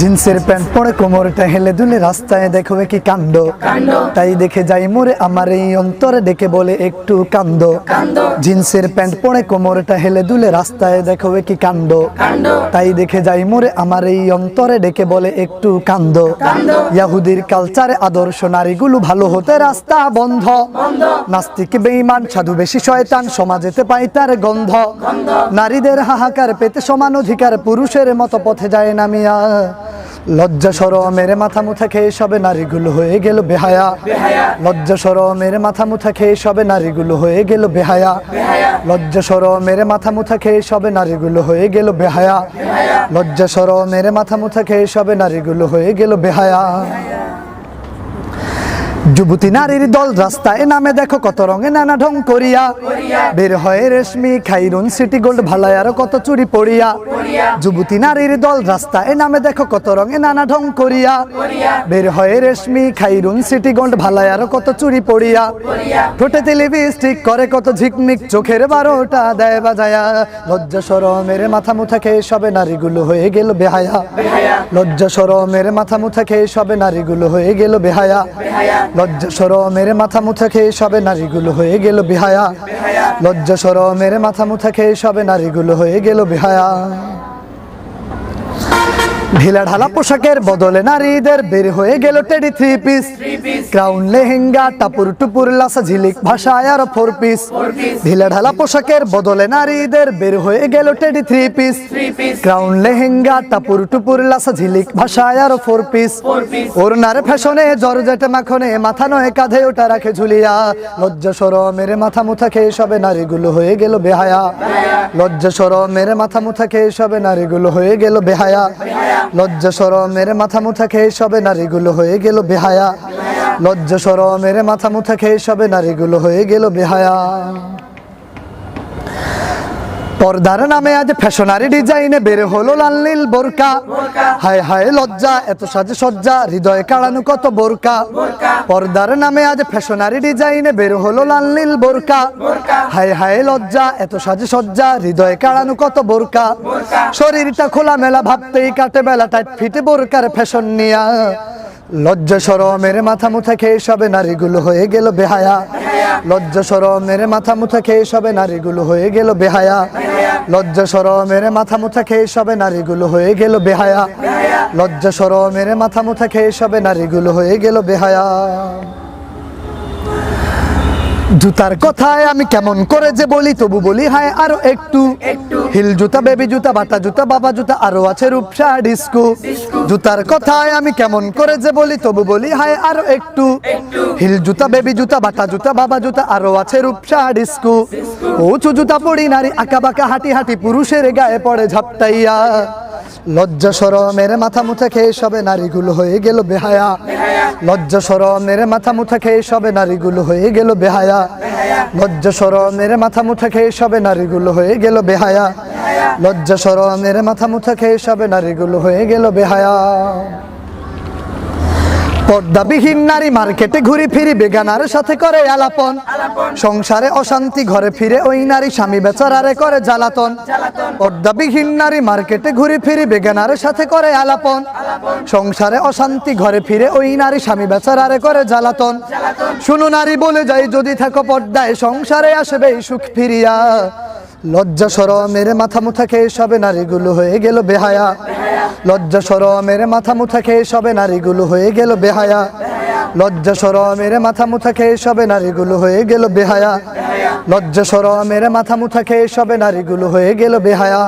জিন্সের প্যান্ট পরে কোমরটা হেলে দুলে রাস্তায় দেখবে কি কাণ্ড। তাই দেখে যাই মোরে আমার এই অন্তরে ডেকে বলে একটু কান্দ জিন্সের প্যান্ট পরে কোমরটা হেলে দুলে রাস্তায় দেখবে কি কাণ্ড। তাই দেখে যাই মোরে আমার এই অন্তরে ডেকে বলে একটু কান্দ ইয়াহুদির কালচারে আদর্শ নারীগুলো ভালো হতে রাস্তা বন্ধ। নাস্তিক বেঈমান সাধু বেশি শয়তান সমাজেতে পাই তার গন্ধ। নারীদের হাহাকার পেতে সমান অধিকার পুরুষের মতো পথে যায় নামিয়া লজ্জা সরমের মাথা মুথা খেয়ে সবে নারীগুলো হয়ে গেল বেহায়া। লজ্জা সরমের মাথা মুথা খেয়ে সবে নারীগুলো হয়ে গেল বেহায়া। লজ্জা সরমের মাথা মুথা খেয়ে সবে নারীগুলো হয়ে গেল বেহায়া। লজ্জা সরমের মাথা মুথা খেয়ে সবে নারীগুলো হয়ে গেল বেহায়া। যুবতী নারীর দল রাস্তায় নামে দেখো কত রঙে নানা ঢং করিয়া। বের হয় রেশমি খাইরুন সিটি গোল্ড ভালায় আরও কত চুরি পড়িয়া। যুবতী নারীর দল রাস্তায় নামে দেখো কত রঙে নানা ঢং করিয়া। বের হয় রেশমি খাইরুন সিটি গোল্ড ভালায় আরও কত চুরি পড়িয়া। ঠোঁটে লিপস্টিক করে কত ঝিকমিক চোখের বারোটা দেয় বাজায়া। লজ্জা সরমের মাথা মুথা খেয়ে সবে নারীগুলো হয়ে গেল বেহায়া। লজ্জা সরমের মাথা মুথা খেয়ে সবে নারীগুলো হয়ে গেল বেহায়া। লজ্জা সরমের মাথা মুথা খেয়ে সবে নারীগুলো হয়ে গেল বেহায়া। লজ্জা সরমের মাথা মুথা খেয়ে সবে নারীগুলো হয়ে গেল বেহায়া। ঢিলা ঢালা পোশাকের বদলে নারীদের বের হয়ে গেল teddy three piece. Crown, lehenga, Tapur Tupur, Lasa Jhilik ভাষায় আর ফোর পিস ঢিলা ঢালা পোশাকের বদলে নারীদের বের হয়ে গেল teddy three piece. Crown, lehenga, Tapur Tupur, Lasa Jhilik ভাষায় আর ফোর পিস ওর নারে ফ্যাশনে জর্জেট মাখনে মাথা নয় কাঁধে ওটা রাখে ঝুলিয়া। লজ্জা সরমের মাথা মুথা খেয়ে সবে নারীগুলো হয়ে গেল বেহায়া। লজ্জা সরমের মাথা মুথা খেয়ে সবে নারীগুলো হয়ে গেল বেহায়া। লজ্জা সরমের মাথা মুথা খেয়ে সবে নারীগুলো হয়ে গেল বেহায়া। লজ্জা সরমের মাথা মুথা খেয়ে সবে নারীগুলো হয়ে গেল বেহায়া। পর্দার নামে আজ ফ্যাশনারি ডিজাইনে বের হলো লাল নীল বোরকা। হায় হায় লজ্জা, এত সাজে সজ্জা, হৃদয়ে কাড়ানো কত বোরকা। পর্দার নামে আজ ফ্যাশনারি ডিজাইনে বের হলো লাল নীল বোরকা। হায় হায় লজ্জা, এত সাজে সজ্জা, হৃদয়ে কাড়ানো কত বোরকা। শরীরটা খোলা মেলা ভাবতেই কাটে বেলা টাইট ফিটে বোরকার ফ্যাশন নিয়া। লজ্জা সরমের মাথা মুথা খেয়ে সবে নারীগুলো হয়ে গেল বেহায়া। লজ্জা সরমের মাথা মুথা খেয়ে সবে নারীগুলো হয়ে গেল বেহায়া। লজ্জা সরমের মাথা মুথা খেয়ে সবে নারীগুলো হয়ে গেল বেহায়া। লজ্জা সরমের মাথা মুথা খেয়ে সবে নারীগুলো হয়ে গেল বেহায়া। জুতার কথায় আমি কেমন করে যে বলি তবু বলি হায় আরও একটু। হিল জুতা বেবি জুতা বাটা জুতা বাবা জুতা আরও আছে রূপসা ডিস্কো। জুতার কথায় আমি কেমন করে যে বলি তবু বলি হায় আরও একটু। হিল জুতা বেবি জুতা বাটা জুতা বাবা জুতা আরও আছে রূপসা ডিস্কো। উঁচু জুতা পড়ি নারী আঁকা বাঁকা হাঁটি হাঁটি পুরুষের গায়ে পড়ে ঝাপটাইয়া। লজ্জা সরমের মাথা মুথা খেয়ে সবে নারীগুলো হয়ে গেল বেহায়া। লজ্জা সরমের মাথা মুথা খেয়ে সবে নারীগুলো হয়ে গেল বেহায়া। লজ্জা সরমের মাথা মুথা খেয়ে সবে নারীগুলো হয়ে গেল বেহায়া। লজ্জা সরমের মাথা মুথা খেয়ে সবে নারীগুলো হয়ে গেল বেহায়া। পর্দাবিহীন নারী মার্কেটে ঘুরি ফিরি বেগানার সাথে করে আলাপন। সংসারে অশান্তি, ঘরে ফিরে ওই নারী স্বামী বেচারারে করে জ্বালাতন। পর্দাবিহীন নারী মার্কেটে ঘুরি ফিরি বেগানার সাথে করে আলাপন। সংসারে অশান্তি, ঘরে ফিরে ওই নারী স্বামী বেচারারে করে জ্বালাতন। শুনো নারী, বলে যাই, যদি থাকো পর্দায়, সংসারে আসবে সুখ ফিরিয়া। লজ্জা সরমের মাথা মুথা খেয়ে সবে নারীগুলো হয়ে গেল বেহায়া। লজ্জা সরমের মাথা মুথা খেয়ে সবে নারীগুলো হয়ে গেল বেহায়া। লজ্জা সরমের মাথা মুথা খেয়ে সবে নারীগুলো হয়ে গেল বেহায়া। লজ্জা সরমের মাথা মুথা খেয়ে সবে নারীগুলো হয়ে গেল বেহায়া।